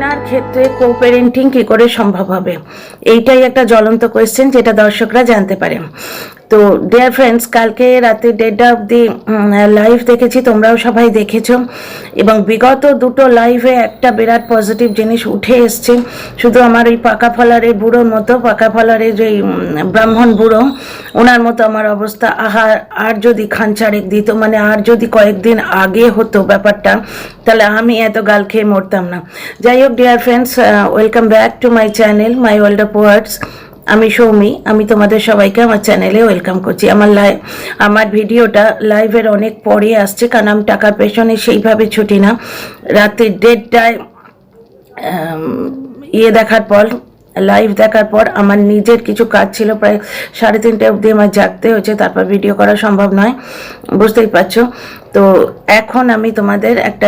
টিনার ক্ষেত্রে কো প্যারেন্টিং কী করে সম্ভব হবে? এইটাই একটা জ্বলন্ত কোয়েশ্চেন যেটা দর্শকরা জানতে পারে। তো ডিয়ার ফ্রেন্ডস কালকে রাতে দেড়টা অবধি লাইভ দেখেছি, তোমরাও সবাই দেখেছ। এবং বিগত দুটো লাইভে একটা বিরাট পজিটিভ জিনিস উঠে এসছে। শুধু আমার ওই পাকা ফলারের বুড়োর মতো, পাকা ফলারের যে ব্রাহ্মণ বুড়ো, ওনার মতো আমার অবস্থা। আহার আর যদি খান চারেক দিত মানে আর যদি কয়েকদিন আগে হতো ব্যাপারটা, তাহলে আমি এত গাল খেয়ে মরতাম না। যাই হোক dear friends welcome back to my channel my world of words আমি সৌমি, আমি তোমাদের সবাইকে আমার চ্যানেলে ওয়েলকাম করছি। আমার লাই আমার ভিডিওটা লাইভের অনেক পরে আসছে, কারণ আমি টাকার পেছনে সেইভাবে ছুটি না। রাতে দেড়টায় ইয়ে দেখার পর লাইভ দেখার পর আমার নিজের কিছু কাজ ছিল, প্রায় সাড়ে তিনটে অবধি আমার জাগতে হয়েছে, তারপর ভিডিও করা সম্ভব নয়, বুঝতেই পারছ। তো এখন আমি তোমাদের একটা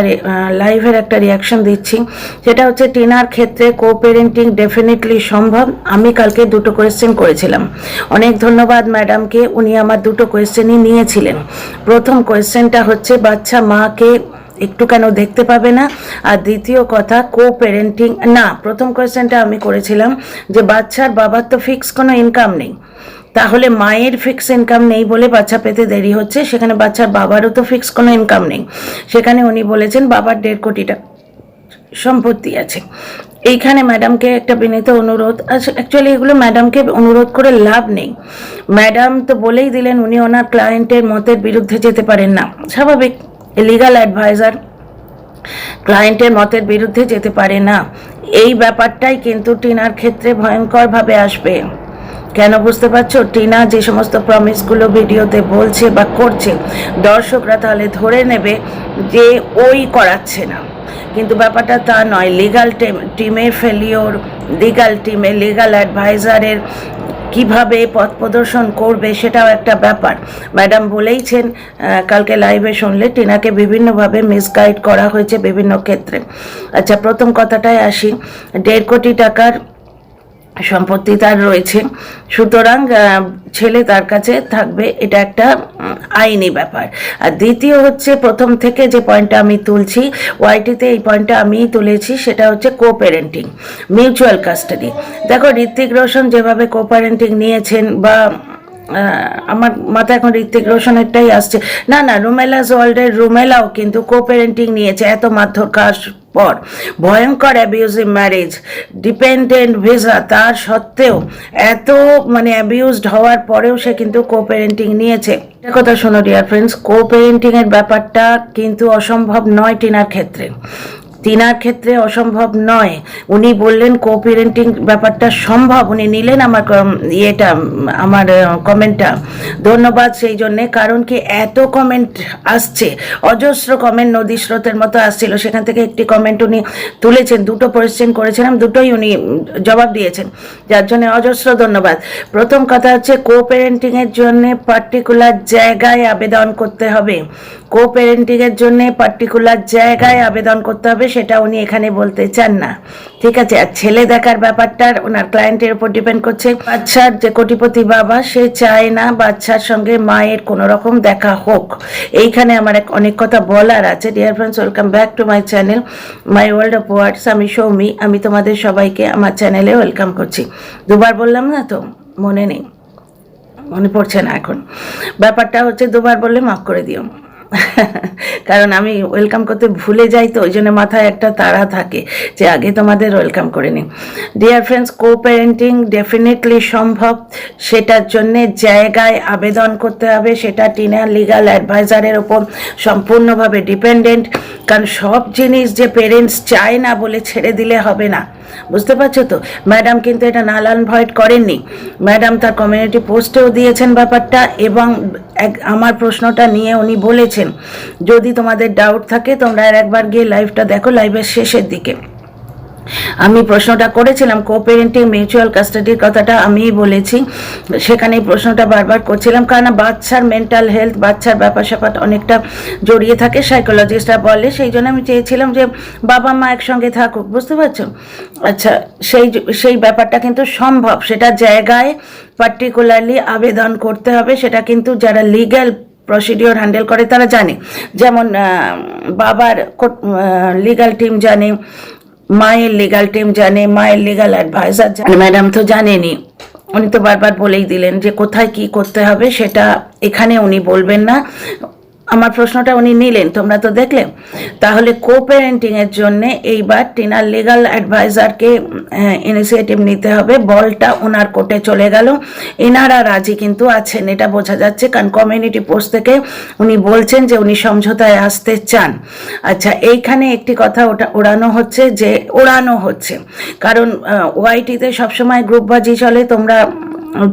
লাইভের একটা রিয়াকশন দিচ্ছি। সেটা হচ্ছে টিনার ক্ষেত্রে কো পেরেন্টিং ডেফিনেটলি সম্ভব। আমি কালকে দুটো কোয়েশ্চেন করেছিলাম। অনেক ধন্যবাদ ম্যাডামকে উনি আমার দুটো কোয়েশ্চেনই নিয়েছিলেন। প্রথম কোয়েশ্চেনটা হচ্ছে, বাচ্চা মাকে একটু কেন দেখতে পাবে না। আর দ্বিতীয় কথা কো প্যারেন্টিং না, প্রথম কোয়েশ্চেনটা আমি করেছিলাম যে বাচ্চার বাবার তো ফিক্স কোনো ইনকাম নেই। তাহলে মায়ের ফিক্স ইনকাম নেই বলে বাচ্চা পেতে দেরি হচ্ছে, সেখানে বাচ্চার বাবারও তো ফিক্স কোনো ইনকাম নেই। সেখানে উনি বলেছেন, বাবার দেড় কোটি টাকা সম্পত্তি আছে। এইখানে ম্যাডামকে একটা বিনীত অনুরোধ অ্যাকচুয়ালি এগুলো ম্যাডামকে অনুরোধ করে লাভ নেই। ম্যাডাম তো বলেই দিলেন, উনি ওনার ক্লায়েন্টের মতের বিরুদ্ধে যেতে পারেন না। স্বাভাবিক। লিগাল অ্যাডভাইজার ক্লায়েন্টের মতের বিরুদ্ধে যেতে পারে না। এই ব্যাপারটাই কিন্তু টিনার ক্ষেত্রে ভয়ঙ্করভাবে আসবে। কেন বুঝতে পারছ? টিনা যে সমস্ত প্রমিসগুলো ভিডিওতে বলছে বা করছে, দর্শকরা তাহলে ধরে নেবে যে ওই করাচ্ছে না। কিন্তু ব্যাপারটা তা নয় লিগাল টিমের ফেলিওর লিগাল টিমে লিগাল অ্যাডভাইজারের কীভাবে পথ প্রদর্শন করবে সেটাও একটা ব্যাপার। ম্যাডাম বলেইছেন কালকে লাইভে শুনলে টিনাকে বিভিন্নভাবে মিসগাইড করা হয়েছে বিভিন্ন ক্ষেত্রে। আচ্ছা প্রথম কথাটায় আসি। দেড় কোটি টাকার সম্পত্তি তার রয়েছে। সুতরাং ছেলে তার কাছে থাকবে, এটা একটা আইনি ব্যাপার। আর দ্বিতীয় হচ্ছে, প্রথম থেকে যে পয়েন্টটা আমি তুলছি, ওয়াইটিতে এই পয়েন্টটা আমি তুলেছি, সেটা হচ্ছে কো প্যারেন্টিং মিউচুয়াল কাস্টাডি দেখো ঋত্বিক রোশন যেভাবে কো প্যারেন্টিং নিয়েছেন বা আমার মাথায় এখন ঋত্বিক রোশনেরটাই আসছে। না না রুমেলাস ওয়ার্ল্ডের রুমেলাও কিন্তু কো নিয়েছে এত মারধর কাজ পর। ভয়ঙ্কর অ্যাবিউজিভ ম্যারেজ ডিপেন্ডেন্ট ভিসা তার সত্ত্বেও এত মানে অ্যাবিউজড হওয়ার পরেও সে কিন্তু কো প্যারেন্টিং নিয়েছে। একটা কথা শোনো ডিয়ার ফ্রেন্ডস কো ব্যাপারটা কিন্তু অসম্ভব নয় টিনার ক্ষেত্রে। তিনার ক্ষেত্রে অসম্ভব নয়। উনি বললেন কো প্যারেন্টিং ব্যাপারটা সম্ভব। উনি নিলেন আমার ইয়েটা, আমার কমেন্টটা। ধন্যবাদ সেই জন্যে, কারণ কি এত কমেন্ট আসছে। অজস্র কমেন্ট নদী স্রোতের মতো আসছিল। সেখান থেকে একটি কমেন্ট উনি তুলেছেন, দুটো কোয়েশ্চেন করেছিলাম, দুটোই উনি জবাব দিয়েছেন। যার জন্য অজস্র ধন্যবাদ। প্রথম কথা হচ্ছে কো প্যারেন্টিং এর জন্য পার্টিকুলার জায়গায় আবেদন করতে হবে। কো প্যারেন্টিং এর জন্য পার্টিকুলার জায়গায় আবেদন করতে হবে সেটা উনি এখানে বলতে চান না। ঠিক আছে, আর ছেলে দেখার ব্যাপারটা ওনার ক্লায়েন্টের উপর ডিপেন্ড করছে। বাচ্চার যে কোটিপতি বাবা, সে চায় না বাচ্চার সঙ্গে মায়ের কোনো রকম দেখা হোক। এইখানে আমার এক অনেক কথা বলার আছে। Dear friends welcome back to my channel my world of words আমি সৌমি, আমি তোমাদের সবাইকে আমার চ্যানেলে ওয়েলকাম করছি। দুবার বললাম না তো? মনে নেই। মনে পড়ছে না এখন। ব্যাপারটা হচ্ছে, দুবার বললে মাফ করে দিও। কারণ আমি ওয়েলকাম করতে ভুলে যাই তো, ওই জন্য মাথায় একটা তাড়া থাকে যে আগে তোমাদের ওয়েলকাম করে নিই dear friends co parenting definitely সম্ভব। সেটার জন্য জায়গায় আবেদন করতে হবে, সেটা টিনার লিগাল অ্যাডভাইজারের ওপর সম্পূর্ণভাবে ডিপেন্ডেন্ট কারণ সব জিনিস যে পেরেন্টস চায় না বলে ছেড়ে দিলে হবে না। বুঝতে পারছ তো? ম্যাডাম কিন্তু এটা নালান ভয়েড করেননি। ম্যাডাম তার কমিউনিটি পোস্টেও দিয়েছেন ব্যাপারটা এবং এক, আমার প্রশ্নটা নিয়ে উনি বলেছেন, যদি তোমাদের ডাউট থাকে, তোমরা আর একবার গিয়ে লাইভটা দেখো লাইভের শেষের দিকে। আমি প্রশ্নটা করেছিলাম কো প্যারেন্টিং মিউচুয়াল কাস্টাডির কথাটা আমিই বলেছি। সেখানে প্রশ্নটা বারবার করছিলাম কারণ বাচ্চার মেন্টাল হেলথ বাচ্চার ব্যাপার স্যাপার অনেকটা জড়িয়ে থাকে সাইকোলজিস্টরা বলে। সেই জন্য আমি চেয়েছিলাম যে বাবা, মা একসঙ্গে থাকুক, বুঝতে পারছ? আচ্ছা সেই সেই ব্যাপারটা কিন্তু সম্ভব। সেটা জায়গায় পার্টিকুলারলি আবেদন করতে হবে, সেটা কিন্তু যারা লিগ্যাল প্রসিডিওর হ্যান্ডেল করে, তারা জানে। যেমন বাবার লিগ্যাল টিম জানে মায়ের লিগাল টিম জানে, মায়ের লিগাল অ্যাডভাইজার জানে। ম্যাডাম তো জানেনি। উনি তো বারবার বলেই দিলেন যে কোথায় কি করতে হবে সেটা এখানে উনি বলবেন না। আমার প্রশ্নটা উনি নিলেন, তোমরা তো দেখলে। তাহলে কো প্যারেন্টিং এর জন্য এইবার টিনার লিগাল অ্যাডভাইজারকে ইনিশিয়েটিভ নিতে হবে। বলটা ওনার কোর্টে চলে গেল। এনারা রাজি কিন্তু আছেন, এটা বোঝা যাচ্ছে। কারণ কমিউনিটি পোস্ট থেকে উনি বলছেন যে উনি সমঝোতায় আসতে চান। আচ্ছা এইখানে একটি কথা ওটা ওড়ানো হচ্ছে যে ওড়ানো হচ্ছে। কারণ ওয়াইটিতে সবসময় গ্রুপবাজি চলে, তোমরা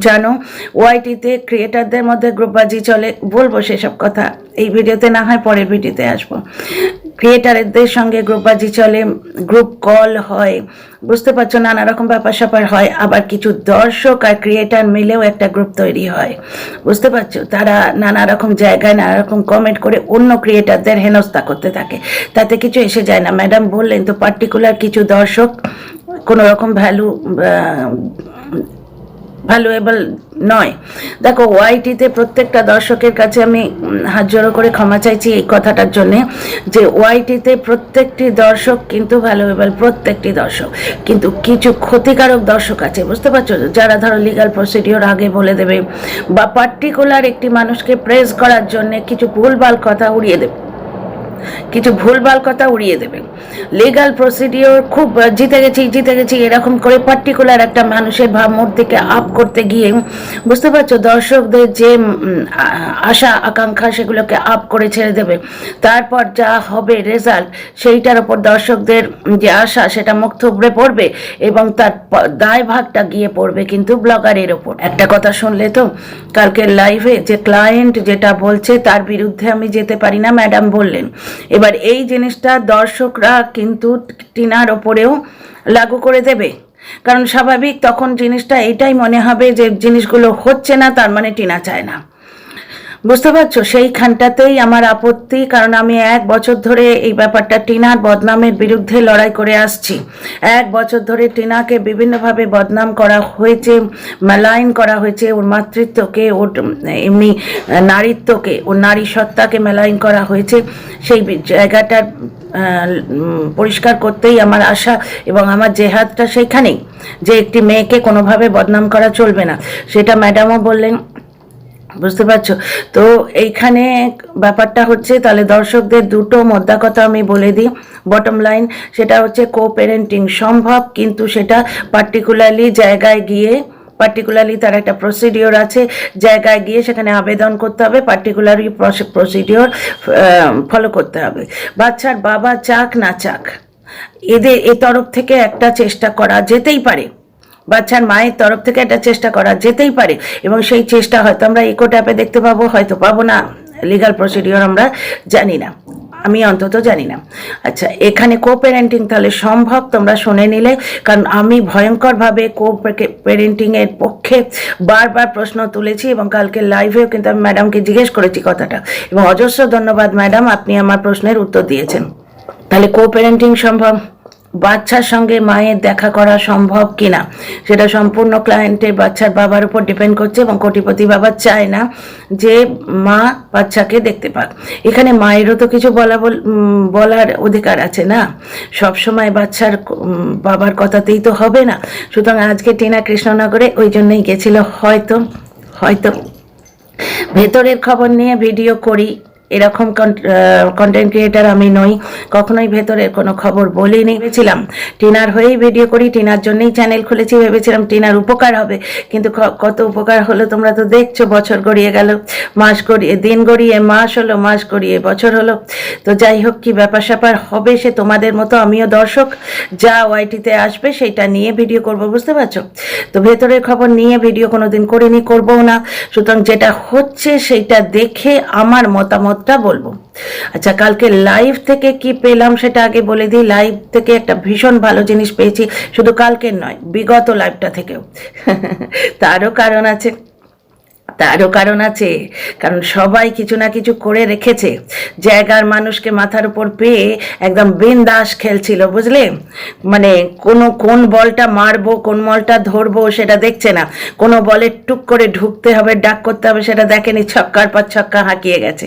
জানো ওয়াইটিতে ক্রিয়েটারদের মধ্যে গ্রুপবাজি চলে, বলব সেসব কথা। এই ভিডিওতে না হয় পরের ভিডিওতে আসব। ক্রিয়েটারদের সঙ্গে গ্রুপবাজি চলে গ্রুপ কল হয়। বুঝতে পারছ, নানা রকম ব্যাপার স্যাপার হয়। আবার কিছু দর্শক আর ক্রিয়েটার মিলেও একটা গ্রুপ তৈরি হয়। বুঝতে পারছ? তারা নানা রকম জায়গায়, নানা রকম কমেন্ট করে অন্য ক্রিয়েটারদের হেনস্থা করতে থাকে। তাতে কিছু এসে যায় না। ম্যাডাম বললেন তো পার্টিকুলার কিছু দর্শক কোনো রকম ভ্যালু ভ্যালুয়েবল নয়। দেখো ওয়াইটিতে প্রত্যেকটা দর্শকের কাছে আমি হাত জড়ো করে ক্ষমা চাইছি এই কথাটার জন্য যে ওয়াইটিতে প্রত্যেকটি দর্শক কিন্তু ভ্যালুয়েবল প্রত্যেকটি দর্শক। কিন্তু কিছু ক্ষতিকারক দর্শক আছে, বুঝতে পারছ? যারা ধরো লিগাল প্রসিডিওর আগে বলে দেবে বা পার্টিকুলার একটি মানুষকে প্রেস করার জন্য কিছু ভুলভাল কথা উড়িয়ে দেবে। কিছু ভুলভাল কথা উড়িয়ে দেবে। লিগাল প্রসিডিওর খুব জিতে গেছি জিতে গেছি, এরকম করে পার্টিকুলার একটা মানুষের ভাবমূর্তিকে আপ করতে গিয়ে, বুঝতে পারছ? দর্শকদের যে আশা, আকাঙ্ক্ষা, সেগুলোকে আপ করে ছেড়ে দেবে। তারপর যা হবে রেজাল্ট সেইটার ওপর দর্শকদের যে আশা, সেটা মুখ থুবড়ে পড়বে এবং তার দায়ভাগটা গিয়ে পড়বে কিন্তু ব্লগারের ওপর একটা কথা শুনলে তো, কালকে লাইভে যে ক্লায়েন্ট যেটা বলছে, তার বিরুদ্ধে আমি যেতে পারি না ম্যাডাম বললেন। এবার এই জিনিসটা দর্শকরা কিন্তু টিনার ওপরেও লাগু করে দেবে। কারণ স্বাভাবিক তখন জিনিসটা এটাই মনে হবে যে জিনিসগুলো হচ্ছে না, তার মানে টিনা চায় না। বুঝতে পারছ? সেইখানটাতেই আমার আপত্তি, কারণ আমি এক বছর ধরে এই ব্যাপারটা টিনার বদনামের বিরুদ্ধে লড়াই করে আসছি। এক বছর ধরে টিনাকে বিভিন্নভাবে বদনাম করা হয়েছে, মালাইন করা হয়েছে, ওর মাতৃত্বকে, ওর এমনি নারীত্বকে, ওর নারী সত্তাকে মেলাইন করা হয়েছে। সেই জায়গাটার পরিষ্কার করতেই আমার আশা এবং আমার জেহাদটা সেইখানেই, যে একটি মেয়েকে কোনোভাবে বদনাম করা চলবে না। সেটা ম্যাডামও বললেন বুঝতে পারছ? তো এইখানে ব্যাপারটা হচ্ছে, তাহলে দর্শকদের দুটো মোদ্দা কথা আমি বলে দিই। বটম লাইন সেটা হচ্ছে কো প্যারেন্টিং সম্ভব, কিন্তু সেটা পার্টিকুলারলি জায়গায় গিয়ে পার্টিকুলারলি তার একটা প্রসিডিওর আছে, জায়গায় গিয়ে সেখানে আবেদন করতে হবে পার্টিকুলারলি প্রসিডিওর ফলো করতে হবে। বাচ্চার বাবা চাক না চাক, এদের, এ তরফ থেকে একটা চেষ্টা করা যেতেই পারে। বাচ্চার মায়ের তরফ থেকে একটা চেষ্টা করা যেতেই পারে। এবং সেই চেষ্টা হয়তো আমরা ইকো ট্যাপে দেখতে পাবো, হয়তো পাবো না। লিগাল প্রসিডিওর আমরা জানি না। আমি অন্তত জানি না। আচ্ছা এখানে কো প্যারেন্টিং তাহলে সম্ভব? তোমরা শুনে নিলে। কারণ আমি ভয়ঙ্করভাবে কো প্যারেন্টিং এর পক্ষে বারবার প্রশ্ন তুলেছি এবং কালকে লাইভেও কিন্তু আমি ম্যাডামকে জিজ্ঞেস করেছি কথাটা। এবং অজস্র ধন্যবাদ ম্যাডাম আপনি আমার প্রশ্নের উত্তর দিয়েছেন। তাহলে কো প্যারেন্টিং সম্ভব? বাচ্চার সঙ্গে মায়ের দেখা করা সম্ভব কিনা, সেটা সম্পূর্ণ ক্লায়েন্টের বাচ্চার বাবার উপর ডিপেন্ড করছে এবং কোটিপতি বাবা চায় না যে মা বাচ্চাকে দেখতে পাক। এখানে মায়েরও তো কিছু বলা বল- বলার অধিকার আছে না? সব সময় বাচ্চার বাবার কথাতেই তো হবে না। সুতরাং আজকে টিনা কৃষ্ণনগরে ওই জন্যই গেছিল, হয়তো হয়তো। ভেতরের খবর নিয়ে ভিডিও করি। এরকম কন্টেন্ট ক্রিয়েটার আমি নই। কখনোই ভেতরের কোনো খবর বলিনি ভেবেছিলাম টিনার হয়েই ভিডিও করি, টিনার জন্যই চ্যানেল খুলেছি, ভেবেছিলাম টিনার উপকার হবে। কিন্তু কত উপকার হলো তোমরা তো দেখছ, বছর গড়িয়ে গেল। মাস গড়িয়ে, দিন গড়িয়ে, মাস হলো, মাস গড়িয়ে, বছর হলো। তো যাই হোক, কি ব্যাপার স্যাপার হবে সে তোমাদের মতো আমিও দর্শক। যা ওয়াইটিতে আসবে সেটা নিয়ে ভিডিও করব, বুঝতে পারছ? তো ভেতরের খবর নিয়ে ভিডিও কোনোদিন করিনি, করবও না। সুতরাং যেটা হচ্ছে সেইটা দেখে আমার মতামতটা বলব। আচ্ছা কালকে লাইভ থেকে কি পেলাম সেটা আগে বলে দিই। লাইভ থেকে একটা ভীষণ ভালো জিনিস পেয়েছি। শুধু কালকের নয়, বিগত লাইভটা থেকেও। তারও কারণ আছে। তারও কারণ আছে। কারণ সবাই কিছু না কিছু করে রেখেছে। জায়গার মানুষকে মাথার উপর পেয়ে একদম বিন্দাস খেলছিল, বুঝলে? মানে কোন কোন বলটা মারবো, কোন বলটা ধরবো সেটা দেখছে না। কোনো বলে টুক করে ঢুকতে হবে, ডাক করতে হবে সেটা দেখেনি, ছক্কার পর ছক্কা হাঁকিয়ে গেছে।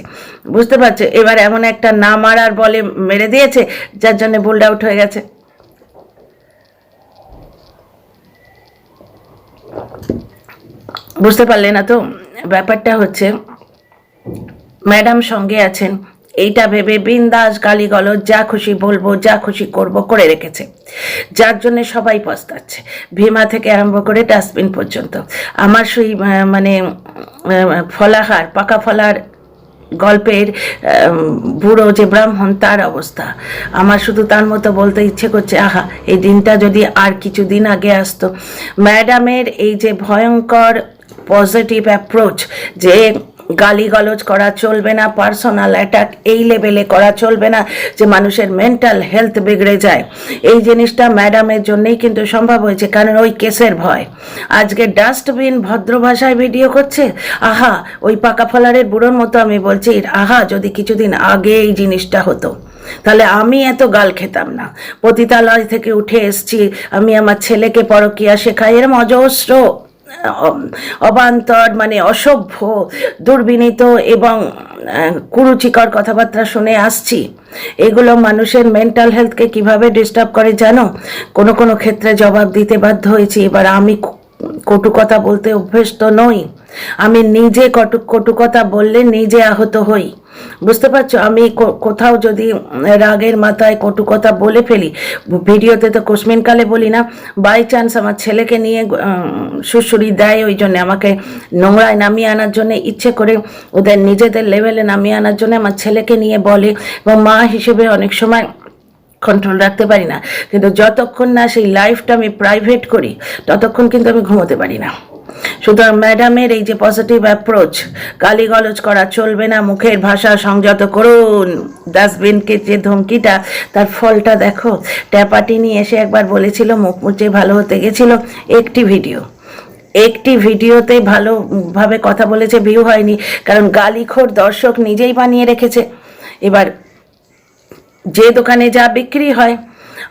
বুঝতে পারছ? এবার এমন একটা না মারার বলে মেরে দিয়েছে, যার জন্য বোল্ড আউট হয়ে গেছে। বুঝতে পারলে না তো? ব্যাপারটা হচ্ছে, ম্যাডাম সঙ্গে আছেন। এইটা ভেবে বিন্দাস গালিগলজ, যা খুশি বলব, যা খুশি করব করে রেখেছে। যার জন্য সবাই পস্তাচ্ছে। ভীমা থেকে আরম্ভ করে ডাস্টবিন পর্যন্ত। আমার সেই মানে ফলাহার, পাকা ফলার গল্পের বুড়ো যে ব্রাহ্মণ, তার অবস্থা। আমার শুধু তার মতো বলতে ইচ্ছে করছে, আহা, এই দিনটা যদি আর কিছু দিন আগে আসতো। ম্যাডামের এই যে ভয়ঙ্কর পজিটিভ অ্যাপ্রোচ যে গালিগালজ করা চলবে না পার্সোনাল অ্যাটাক এই লেভেলে করা চলবে না, যে মানুষের মেন্টাল হেলথ বিগড়ে যায়। এই জিনিসটা ম্যাডামের জন্যই কিন্তু সম্ভব হয়েছে, কারণ ওই কেসের ভয়। আজকে ডাস্টবিন ভদ্র ভাষায় ভিডিও করছে? আহা, ওই পাকা ফলারের বুড়োর মতো আমি বলছি, আহা, যদি কিছুদিন আগে এই জিনিসটা হতো, তাহলে আমি এত গাল খেতাম না। পতিতালয় থেকে উঠে এসছি, আমি আমার ছেলেকে পরকিয়া শেখাই এরম অজস্র অবান্তর মানে অসভ্য, দুর্বিনীত এবং কুরুচিকর কথাবার্তা শুনে আসছি। এগুলো মানুষের মেন্টাল হেলথকে কীভাবে ডিস্টার্ব করে জানো? কোনো কোনো ক্ষেত্রে জবাব দিতে বাধ্য হয়েছি। এবার আমি কটু কথা বলতে অভ্যস্ত নই। আমি নিজে কটু কটু কথা বললে নিজে আহত হই। বুঝতে পারছ? আমি কোথাও যদি রাগের মাথায় কটু কথা বলে ফেলি, ভিডিওতে তো কোসমিনকালে বলি না বাই চান্স আমার ছেলেকে নিয়ে সুড়সুড়ি দেয় ওই জন্য, আমাকে নোংরায় নামিয়ে আনার জন্য, ইচ্ছে করে ওদের নিজেদের লেভেলে নামিয়ে আনার জন্য আমার ছেলেকে নিয়ে বলে, এবং মা হিসেবে অনেক সময় কন্ট্রোল রাখতে পারি না। কিন্তু যতক্ষণ না সেই লাইফটা আমি প্রাইভেট করি, ততক্ষণ কিন্তু আমি ঘুমোতে পারি না। সুতরাং ম্যাডামের এই যে পজিটিভ অ্যাপ্রোচ গালিগলজ করা চলবে না, মুখের ভাষা সংযত করুন। ডাস্টবিনকে যে ধমকিটা, তার ফলটা দেখো। ট্যাপাটি নিয়ে এসে একবার বলেছিল, মুখ মুচে ভালো হতে গেছিল। একটি ভিডিও একটি ভিডিওতে ভালোভাবে কথা বলেছে ভিউ হয়নি। কারণ গালিখোর দর্শক নিজেই বানিয়ে রেখেছে। এবার যে দোকানে যা বিক্রি হয়,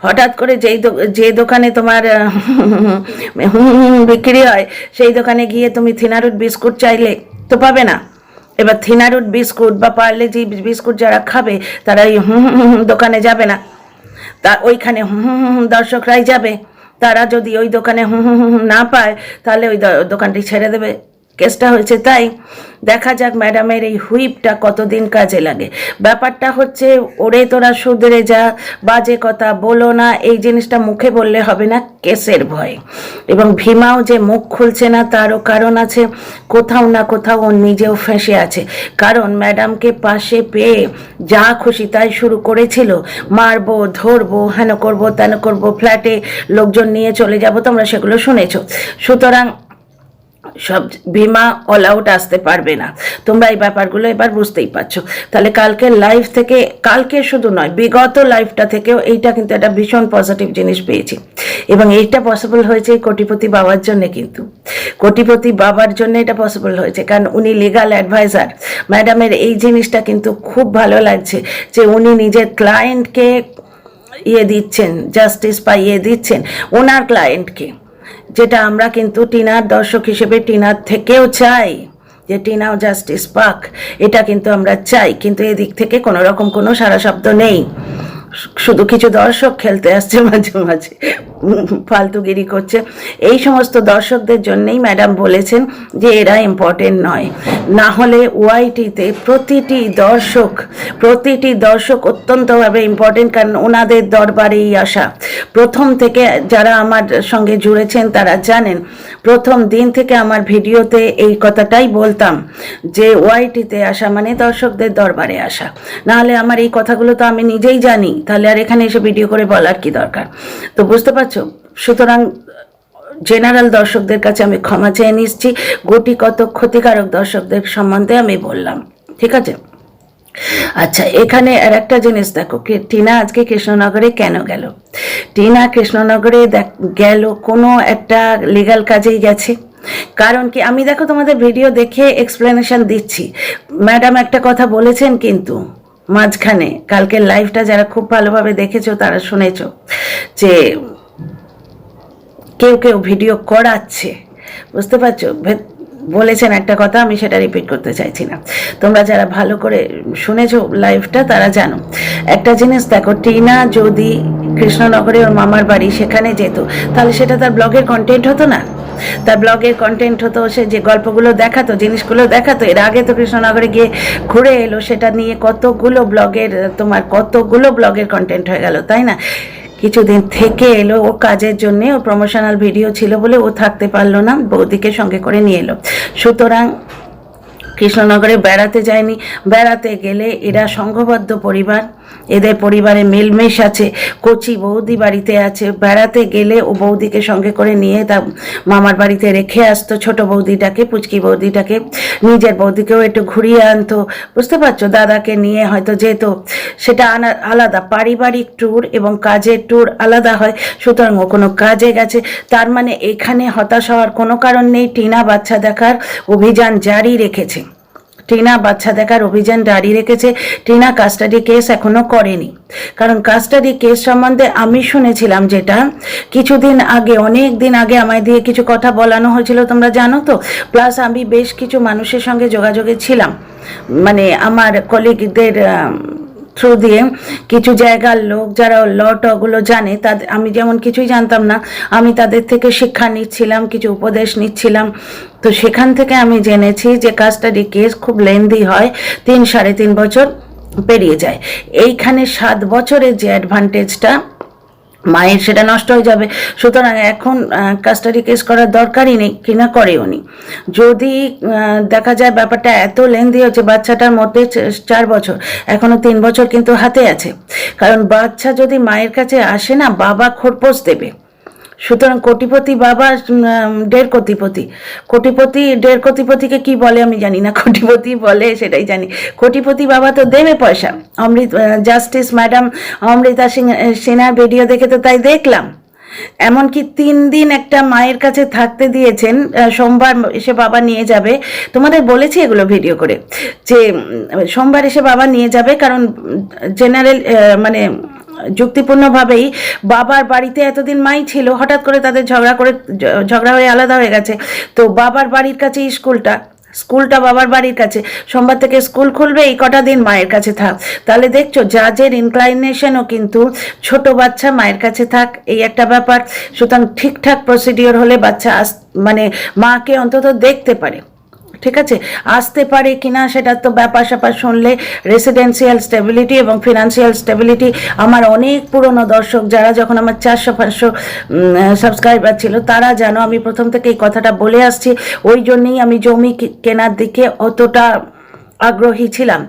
হঠাৎ করে যেই যে দোকানে তোমার বিক্রি হয়, সেই দোকানে গিয়ে তুমি থিনারুট বিস্কুট চাইলে তো পাবে না। এবার থিনারুট বিস্কুট বা পার্লে যে বিস্কুট যারা খাবে, তারা এই দোকানে যাবে না। তা ওইখানে দর্শকরাই যাবে। তারা যদি ওই দোকানে না পায়, তাহলে ওই দোকানটি ছেড়ে দেবে। কেসটা হয়েছে, তাই দেখা যাক ম্যাডামের এই হুইপটা কতদিন কাজে লাগে। ব্যাপারটা হচ্ছে, ওরে তোরা সুধরে যা, বাজে কথা বলো না, এই জিনিসটা মুখে বললে হবে না কেসের ভয়। এবং ভীমাও যে মুখ খুলছে না, তারও কারণ আছে, কোথাও না কোথাও ও নিজেও ফেঁসে আছে। কারণ ম্যাডামকে পাশে পেয়ে যা খুশি তাই শুরু করেছিল। মারবো, ধরবো, হেন করব, তেন করব, ফ্ল্যাটে লোকজন নিয়ে চলে যাব, তোমরা সেগুলো শুনেছ। সুতরাং সব বিমা অল আউট আসতে পারবে না। তোমরা এই ব্যাপারগুলো এবার বুঝতেই পারছ। তাহলে কালকে লাইফ থেকে, কালকে শুধু নয়, বিগত লাইফটা থেকেও এইটা কিন্তু একটা ভীষণ পজিটিভ জিনিস পেয়েছি। এবং এইটা পসিবল হয়েছে কোটিপতি বাবার জন্য কিন্তু। কোটিপতি বাবার জন্য এটা পসিবল হয়েছে। কারণ উনি লিগাল অ্যাডভাইজার ম্যাডামের এই জিনিসটা কিন্তু খুব ভালো লাগছে যে উনি নিজের ক্লায়েন্টকে ইয়ে দিচ্ছেন জাস্টিস পাইয়ে দিচ্ছেন, ওনার ক্লায়েন্টকে যেটা আমরা কিন্তু টিনার দর্শক হিসেবে টিনার থেকেও চাই, যে টিনাও জাস্টিস পাক, এটা কিন্তু আমরা চাই, কিন্তু এদিক থেকে কোনো রকম কোনো সারা শব্দ নেই। শুধু কিছু দর্শক খেলতে আসছে, মাঝে মাঝে ফালতুগিরি করছে। এই সমস্ত দর্শকদের জন্যেই ম্যাডাম বলেছেন যে এরা ইম্পর্টেন্ট নয়। না হলে ওয়াইটিতে প্রতিটি দর্শক প্রতিটি দর্শক অত্যন্তভাবে ইম্পর্টেন্ট কারণ ওনাদের দরবারেই আসা। প্রথম থেকে যারা আমার সঙ্গে জুড়েছেন তারা জানেন, প্রথম দিন থেকে আমার ভিডিওতে এই কথাটাই বলতাম যে ওয়াইটিতে আসা মানে দর্শকদের দরবারে আসা। নাহলে আমার এই কথাগুলো তো আমি নিজেই জানি। তাহলে আর এখানে এসে ভিডিও করে বলার কি দরকার? তো বুঝতে পারছ? সুতরাং জেনারেল দর্শকদের কাছে আমি ক্ষমা চেয়ে নিচ্ছি। গুটি কত ক্ষতিকারক দর্শকদের সম্বন্ধে আমি বললাম। ঠিক আছে? আচ্ছা এখানে আর একটা জিনিস দেখো। টিনা আজকে কৃষ্ণনগরে কেন গেল? টিনা কৃষ্ণনগরে গেল কোনো একটা লিগ্যাল কাজেই গেছে। কারণ কি, আমি দেখো তোমাদের ভিডিও দেখে এক্সপ্লেনেশন দিচ্ছি। ম্যাডাম একটা কথা বলেছেন কিন্তু। মাঝখানে কালকে লাইভটা যারা খুব ভালোভাবে দেখেছ, তারা শুনেছ যে কেউ কেউ ভিডিও করাচ্ছে। বুঝতে পারছ? বলেছেন একটা কথা, আমি সেটা রিপিট করতে চাইছি না। তোমরা যারা ভালো করে শুনেছো লাইভটা তারা জানো। একটা জিনিস দেখো, টিনা যদি কৃষ্ণনগরে ওর মামার বাড়ি সেখানে যেত, তাহলে সেটা তার ব্লগের কন্টেন্ট হতো না। তার ব্লগের কন্টেন্ট হতো, সে যে গল্পগুলো দেখাতো, জিনিসগুলো দেখাতো। এর আগে তো কৃষ্ণনগরে গিয়ে ঘুরে এলো, সেটা নিয়ে কতগুলো ব্লগের তোমার কতগুলো ব্লগের কন্টেন্ট হয়ে গেল, তাই না? কিছুদিন থেকে এলো ও কাজের জন্যে, ও প্রমোশনাল ভিডিও ছিল বলে ও থাকতে পারল না, বৌদিকে সঙ্গে করে নিয়ে এলো। সুতরাং কৃষ্ণনগরে বেড়াতে যায়নি। বেড়াতে গেলে এরা সংঘবদ্ধ পরিবার। এদের পরিবারে মিলমেশ আছে। কচি বৌদি বাড়িতে আছে। বেড়াতে গেলে ও বৌদিকে সঙ্গে করে নিয়ে তা মামার বাড়িতে রেখে আসতো। ছোট বৌদিটাকে, পুচকি বৌদিটাকে। নিজের বৌদিকেও একটু ঘুরিয়ে আনতো। বুঝতে পারছ? দাদাকে নিয়ে হয়তো যেত। সেটা আনা- আলাদা। পারিবারিক ট্যুর এবং কাজের ট্যুর আলাদা হয়। সুতরাং ও কোনো কাজে গেছে। তার মানে এখানে হতাশ হওয়ার কোনো কারণ নেই। টিনা বাচ্চা দেখার অভিযান জারি রেখেছে। টিনা বাচ্চা দেখার অভিযান জারি রেখেছে। টিনা কাস্টাডি কেস এখনও করেনি। কারণ কাস্টাডি কেস সম্বন্ধে আমি শুনেছিলাম যেটা, কিছুদিন আগে অনেক দিন আগে আমায় দিয়ে কিছু কথা বলানো হয়েছিল, তোমরা জানো তো? প্লাস আমি বেশ কিছু মানুষের সঙ্গে যোগাযোগে ছিলাম। মানে আমার কলিগদের থ্রু দিয়ে কিছু জায়গার লোক যারা ল টগুলো জানে তাদের আমি যেমন কিছুই জানতাম না, আমি তাদের থেকে শিক্ষা নিচ্ছিলাম, কিছু উপদেশ নিচ্ছিলাম। তো সেখান থেকে আমি জেনেছি যে কাস্টাডি কেস খুব লেন্দি হয়, তিন সাড়ে তিন বছর পেরিয়ে যায়। এইখানে সাত বছরের যে অ্যাডভান্টেজটা মায়ের সেটা নষ্ট হয়ে যাবে। সুতরাং এখন কাস্টাডি কেস করার দরকারই নেই, কিনা করে উনি। যদি দেখা যায় ব্যাপারটা এত লেন্দি হচ্ছে, বাচ্চাটার মধ্যে চার বছর এখনও তিন বছর কিন্তু হাতে আছে। কারণ বাচ্চা যদি মায়ের কাছে আসে না, বাবা খোরপোশ দেবে। সুতরাং কোটিপতি বাবা দেড় কোটিপতি। কোটিপতি দেড় কোটিপতিকে কি বলে আমি জানি না, কোটিপতি বলে সেটাই জানি। কোটিপতি বাবা তো দেবে পয়সা। অমৃত জাস্টিস ম্যাডাম অমৃতা সিং সিনহার ভিডিও দেখে তো তাই দেখলাম। এমনকি তিন দিন একটা মায়ের কাছে থাকতে দিয়েছেন সোমবার এসে বাবা নিয়ে যাবে। তোমাদের বলেছি এগুলো ভিডিও করে। যে সোমবার এসে বাবা নিয়ে যাবে কারণ জেনারেল মানে যুক্তিপূর্ণভাবেই বাবার বাড়িতে এতদিন মাই ছিল, হঠাৎ করে তাদের ঝগড়া করে ঝগড়া হয়ে আলাদা হয়ে গেছে। তো বাবার বাড়ির কাছেই স্কুলটা স্কুলটা বাবার বাড়ির কাছে, সোমবার থেকে স্কুল খুলবে, এই কটা দিন মায়ের কাছে থাক। তাহলে দেখছ জাজের ইনক্লাইনেশনও কিন্তু ছোট বাচ্চা মায়ের কাছে থাক, এই একটা ব্যাপার। সুতরাং ঠিকঠাক প্রসিডিওর হলে বাচ্চা মানে মাকে অন্তত দেখতে পারে। ঠিক আছে? আসতে পারে কিনা সেটা তো ব্যাপার স্যাপার শুনলে রেসিডেন্সিয়াল স্টেবিলিটি এবং ফিনান্সিয়াল স্টেবিলিটি আমার অনেক পুরনো দর্শক যারা যখন আমার চারশো, পাঁচশো সাবস্ক্রাইবার ছিল, তারা জানো আমি প্রথম থেকে এই কথাটা বলে আসছি, ওই জন্যেই আমি জমি কেনার দিকে অতটা আগ্রহী ছিলাম।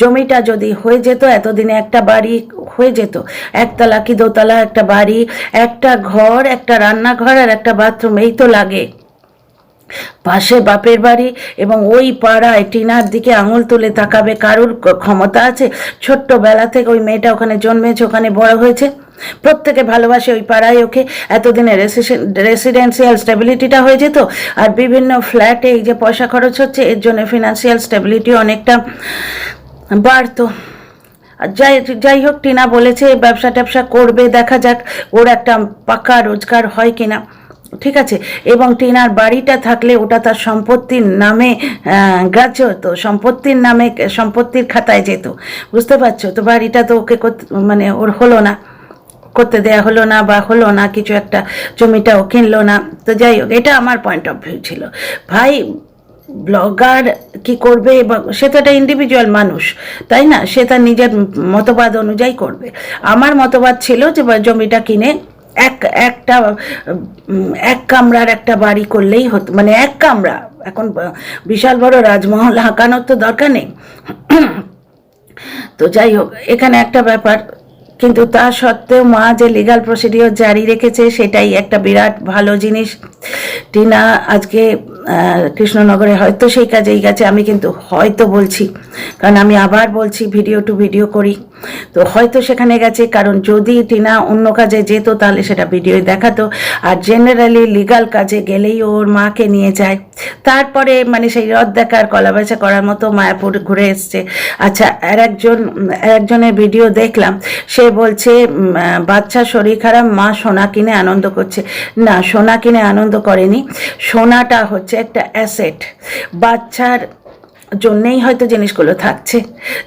জমিটা যদি হয়ে যেত, এতদিনে একটা বাড়ি হয়ে যেত। একতলা কি দোতলা, একটা বাড়ি, একটা ঘর, একটা রান্নাঘর আর একটা বাথরুম, এই তো লাগে। পাশে বাপের বাড়ি এবং ওই পাড়ায় টিনার দিকে আঙুল তুলে তাকাবে কারুর ক্ষমতা আছে? ছোট্টবেলা থেকে ওই মেয়েটা ওখানে জন্মেছে, ওখানে বড় হয়েছে। প্রত্যেকে ভালোবাসে ওই পাড়ায় ওকে। এতদিনে রেসিডেন্সিয়াল স্টেবিলিটিটা হয়ে যেত। আর বিভিন্ন ফ্ল্যাটে এই যে পয়সা খরচ হচ্ছে, এর জন্য ফিনান্সিয়াল স্টেবিলিটি অনেকটা বাড়তো। যাই যাই হোক, টিনা বলেছে ব্যবসা ট্যাবসা করবে, দেখা যাক ওর একটা পাকা রোজগার হয় কিনা। ঠিক আছে, এবং টিনার বাড়িটা থাকলে ওটা তার সম্পত্তির নামে গ্রাহ্য হতো, সম্পত্তির নামে, সম্পত্তির খাতায় যেত। বুঝতে পারছ? তো বাড়িটা তো ওকে মানে ওর হলো না, করতে দেয়া হলো না বা হলো না, কিছু একটা জমিটাও কিনলো না। তো যাই হোক, এটা আমার পয়েন্ট অফ ভিউ ছিল। ভাই ব্লগার কি করবে বা, সে তো একটা ইন্ডিভিজুয়াল মানুষ, তাই না? সে তার নিজের মতবাদ অনুযায়ী করবে। আমার মতবাদ ছিল যে জমিটা কিনে এক, একটা এক কামরার একটা বাড়ি করলেই হতো মানে এক কামরা। এখন বিশাল বড় রাজমহল, হাঁকানোর তো দরকার নেই। তো যাই হোক, এখানে একটা ব্যাপার। কিন্তু তা সত্ত্বেও মা যে লিগাল প্রসিডিওর জারি রেখেছে, সেটাই একটা বিরাট ভালো জিনিস। টিনা আজকে কৃষ্ণনগরে হয়তো সেই কাজেই গেছে, আমি কিন্তু হয়তো বলছি। কারণ আমি আবার বলছি ভিডিও টু ভিডিও করি। তো হয়তো সেখানে গেছে, কারণ যদি টিনা অন্য কাজে যেত তাহলে সেটা ভিডিওয় দেখাতো। আর জেনারেলি লিগাল কাজে গেলেই ওর মাকে নিয়ে যায়। তারপরে মানে সেই রদ দেখার কলা বেচা করার মতো মায়াপুর ঘুরে এসছে। আচ্ছা আর একজন, একজনের ভিডিও দেখলাম। সে বলছে বাচ্চা শরীর খারাপ, মা সোনা কিনে আনন্দ করছে। না, সোনা কিনে আনন্দ করেনি। সোনাটা হচ্ছে একটা অ্যাসেট বাচ্চার জন্যেই হয়তো জিনিসগুলো থাকছে।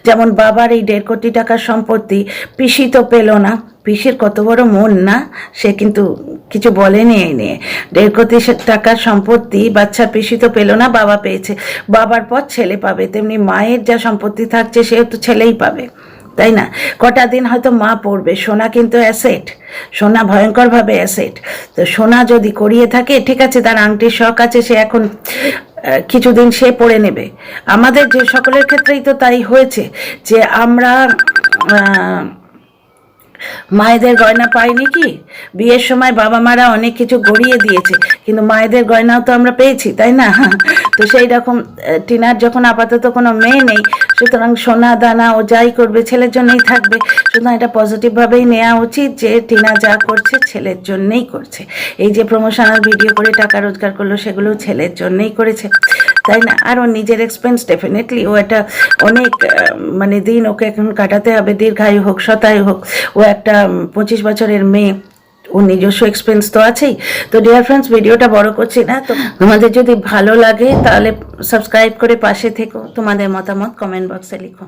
যেমন বাবার এই দেড় কোটি টাকার সম্পত্তি পিসি তো পেল না। পিসির কত বড় মন না? সে কিন্তু কিছু বলেনি এই নিয়ে। দেড় কোটি টাকার সম্পত্তি বাচ্চা পিসি তো পেল না, বাবা পেয়েছে। বাবার পর ছেলে পাবে, তেমনি মায়ের যা সম্পত্তি থাকছে সেও তো ছেলেই পাবে। তাই না? কটা দিন হয়তো মা পড়বে, সোনা কিন্তু অ্যাসেট সোনা ভয়ঙ্করভাবে অ্যাসেট তো সোনা যদি করিয়ে থাকে, ঠিক আছে, তার আংটির শখ আছে, সে এখন কিছুদিন সে পড়ে নেবে। আমাদের যে সকলের ক্ষেত্রেই তো তাই হয়েছে যে আমরা মায়েদের গয়না পাইনি কি? বিয়ের সময় বাবা মারা অনেক কিছু গড়িয়ে দিয়েছে, কিন্তু মায়েদের গয়নাও তো আমরা পেয়েছি, তাই না? তো সেই রকম টিনার যখন আপাতত কোনো মেয়ে নেই, সুতরাং সোনা দানা ও যাই করবে ছেলের জন্যই থাকবে। সুতরাং এটা পজিটিভভাবেই নেওয়া উচিত যে টিনা যা করছে ছেলের জন্যই করছে। এই যে প্রমোশনাল ভিডিও করে টাকা রোজগার করল, সেগুলো ছেলের জন্যই করেছে। তাই না? আর ওর নিজের এক্সপেন্স ডেফিনেটলি ও একটা অনেক মানে দিন ওকে এখন কাটাতে হবে, দীর্ঘায়ু হোক শতায়ু হোক, ও একটা পঁচিশ বছরের মেয়ে, ওর নিজস্ব এক্সপেন্স তো আছেই। তো ডিয়ার ফ্রেন্ডস ভিডিওটা বড় করছি না। তো তোমাদের যদি ভালো লাগে, তাহলে সাবস্ক্রাইব করে পাশে থেকো। তোমাদের মতামত কমেন্ট বক্সে লিখো।